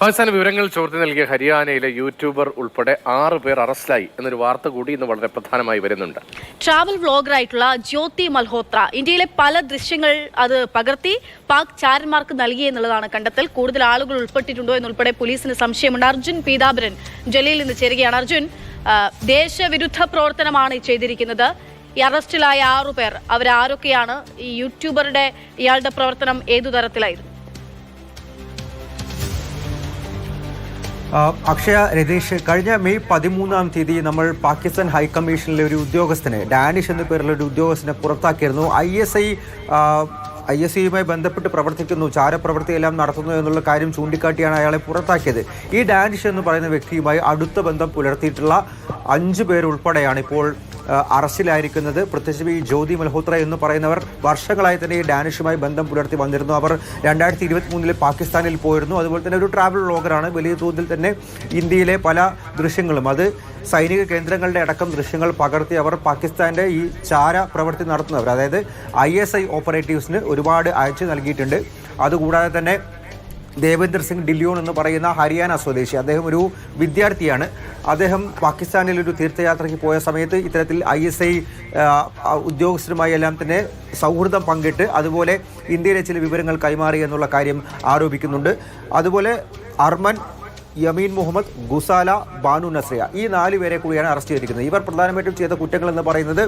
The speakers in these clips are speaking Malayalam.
പാകിസ്ഥാന് വിവരങ്ങൾ ചോർത്തി നൽകിയ ഹരിയാനയിലെ യൂട്യൂബർ ഉൾപ്പെടെ ആറ് പേർ അറസ്റ്റിലായി എന്നൊരു വാർത്ത കൂടി ഇന്ന് വളരെ പ്രധാനമായി വരുന്നുണ്ട്. ട്രാവൽ വ്ളോഗറായിട്ടുള്ള ജ്യോതി മൽഹോത്ര ഇന്ത്യയിലെ പല ദൃശ്യങ്ങൾ അത് പകർത്തി പാക് ചാരന്മാർക്ക് നൽകി എന്നുള്ളതാണ് കണ്ടെത്തൽ. കൂടുതൽ ആളുകൾ ഉൾപ്പെട്ടിട്ടുണ്ടോ എന്നുൾപ്പെടെ പോലീസിന് സംശയമുണ്ട്. അർജുൻ പീതാംബരൻ ജലീൽ നിന്ന് ചേരുകയാണ്. അർജുൻ ദേശവിരുദ്ധ പ്രവർത്തനമാണ് ചെയ്തിരിക്കുന്നത്. ഈ അറസ്റ്റിലായ ആറു പേർ. അവരാരൊക്കെയാണ് ഈ യൂട്യൂബറുടെ ഇയാളുടെ പ്രവർത്തനം ഏതു തരത്തിലായിരുന്നു? അക്ഷയ രതീഷ് കഴിഞ്ഞ മെയ് പതിമൂന്നാം തീയതി നമ്മൾ പാകിസ്ഥാൻ ഹൈക്കമ്മീഷനിലെ ഒരു ഉദ്യോഗസ്ഥനെ ഡാനിഷ് എന്ന പേരുള്ള ഒരു ഉദ്യോഗസ്ഥനെ പുറത്താക്കിയിരുന്നു. I S I I S ഐയുമായി ബന്ധപ്പെട്ട് പ്രവർത്തിക്കുന്നു ചാരപ്രവൃത്തിയെല്ലാം നടത്തുന്നു എന്നുള്ള കാര്യം ചൂണ്ടിക്കാട്ടിയാണ് അയാളെ പുറത്താക്കിയത്. ഈ ഡാനിഷ് എന്ന് പറയുന്ന വ്യക്തിയുമായി അടുത്ത ബന്ധം പുലർത്തിയിട്ടുള്ള അഞ്ചു പേരുൾപ്പെടെയാണ് ഇപ്പോൾ അറസ്റ്റിലായിരിക്കുന്നത്. പ്രത്യേകിച്ച് ഈ ജ്യോതി മൽഹോത്ര എന്ന് പറയുന്നവർ വർഷങ്ങളായി തന്നെ ഈ ഡാനിഷുമായി ബന്ധം പുലർത്തി വന്നിരുന്നു. അവർ രണ്ടായിരത്തി ഇരുപത്തി മൂന്നിൽ പാകിസ്ഥാനിൽ പോയിരുന്നു. അതുപോലെ തന്നെ ഒരു ട്രാവൽ വ്ളോഗറാണ് വലിയ തോതിൽ തന്നെ ഇന്ത്യയിലെ പല ദൃശ്യങ്ങളും. അത് സൈനിക കേന്ദ്രങ്ങളുടെ അടക്കം ദൃശ്യങ്ങൾ പകർത്തി അവർ പാകിസ്ഥാന്റെ ഈ ചാര പ്രവൃത്തി നടത്തുന്നവർ. അതായത് ഐ എസ് ഐ ഓപ്പറേറ്റീവ്സിന് ഒരുപാട് അയച്ചു നൽകിയിട്ടുണ്ട്. അതുകൂടാതെ തന്നെ ദേവേന്ദർ സിംഗ് ഡില്യോൺ എന്ന് പറയുന്ന ഹരിയാന സ്വദേശി. അദ്ദേഹം ഒരു വിദ്യാർത്ഥിയാണ്. അദ്ദേഹം പാകിസ്ഥാനിൽ ഒരു തീർത്ഥയാത്രയ്ക്ക് പോയ സമയത്ത് ഇത്തരത്തിൽ ഐ എസ് ഐ ഉദ്യോഗസ്ഥരുമായി എല്ലാം തന്നെ സൗഹൃദം പങ്കിട്ട് അതുപോലെ ഇന്ത്യയിലെ ചില വിവരങ്ങൾ കൈമാറി എന്നുള്ള കാര്യം ആരോപിക്കുന്നുണ്ട്. അതുപോലെ അർമൻ യമീൻ മുഹമ്മദ് ഗുസാല ബാനു നസ്രിയ. ഈ നാല് പേരെ കൂടിയാണ് അറസ്റ്റ് ചെയ്തിരിക്കുന്നത്. ഇവർ പ്രധാനമായിട്ടും ചെയ്ത കുറ്റങ്ങൾ എന്ന് പറയുന്നത്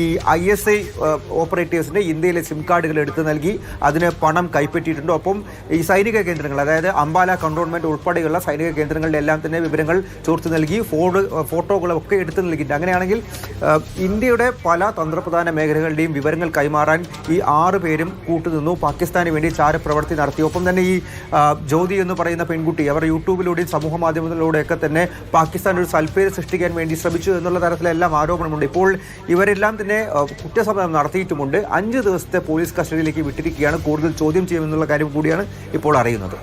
ഈ ഐ എസ് ഐ ഓപ്പറേറ്റേഴ്സിന് ഇന്ത്യയിലെ സിം കാർഡുകൾ എടുത്തു നൽകി അതിന് പണം കൈപ്പറ്റിയിട്ടുണ്ട്. ഒപ്പം ഈ സൈനിക കേന്ദ്രങ്ങൾ അതായത് അംബാല കണ്ടോൺമെന്റ് ഉൾപ്പെടെയുള്ള സൈനിക കേന്ദ്രങ്ങളിലെല്ലാം തന്നെ വിവരങ്ങൾ ചോർത്തു നൽകി ഫോട്ടോ ഫോട്ടോകളൊക്കെ എടുത്തു നൽകിയിട്ടുണ്ട്. അങ്ങനെയാണെങ്കിൽ ഇന്ത്യയുടെ പല തന്ത്രപ്രധാന മേഖലകളുടെയും വിവരങ്ങൾ കൈമാറാൻ ഈ ആറ് പേരും കൂട്ടുനിന്നു. പാകിസ്ഥാന് വേണ്ടി ചാരപ്രവർത്തി നടത്തി. ഒപ്പം തന്നെ ഈ ജ്യോതി എന്ന് പറയുന്ന പെൺകുട്ടി അവർ യൂട്യൂബിലൂടെയും സമൂഹ മാധ്യമങ്ങളിലൂടെയൊക്കെ തന്നെ പാകിസ്ഥാൻ ഒരു സൽപ്പേര് സൃഷ്ടിക്കാൻ വേണ്ടി ശ്രമിച്ചു എന്നുള്ള തരത്തിലെല്ലാം ആരോപണമുണ്ട് ഇപ്പോൾ ഇവരെല്ലാം തന്നെ കുറ്റസമ്മതം നടത്തിയിട്ടുമുണ്ട്. അഞ്ച് ദിവസത്തെ പോലീസ് കസ്റ്റഡിയിലേക്ക് വിട്ടിരിക്കുകയാണ്. കൂടുതൽ ചോദ്യം ചെയ്യുമെന്നുള്ള കാര്യം കൂടിയാണ് ഇപ്പോൾ അറിയുന്നത്.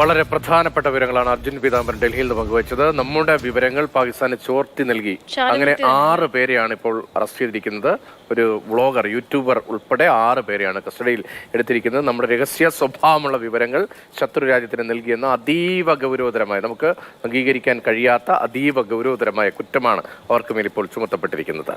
വളരെ പ്രധാനപ്പെട്ട വിവരങ്ങളാണ് അർജുൻ പീതാംബരൻ ഡൽഹിയിൽ നിന്ന് പങ്കുവച്ചത്. നമ്മുടെ വിവരങ്ങൾ പാകിസ്ഥാന് ചോർത്തി നൽകി. അങ്ങനെ ആറ് പേരെയാണ് ഇപ്പോൾ അറസ്റ്റ് ചെയ്തിരിക്കുന്നത്. ഒരു വ്ളോഗർ യൂട്യൂബർ ഉൾപ്പെടെ ആറ് പേരെയാണ് കസ്റ്റഡിയിൽ എടുത്തിരിക്കുന്നത്. നമ്മുടെ രഹസ്യ സ്വഭാവമുള്ള വിവരങ്ങൾ ശത്രു രാജ്യത്തിന് നൽകിയെന്ന അതീവ ഗൗരവതരമായ നമുക്ക് അംഗീകരിക്കാൻ കഴിയാത്ത അതീവ ഗൗരവതരമായ കുറ്റമാണ് അവർക്ക് മേൽ ഇപ്പോൾ ചുമത്തപ്പെട്ടിരിക്കുന്നത്.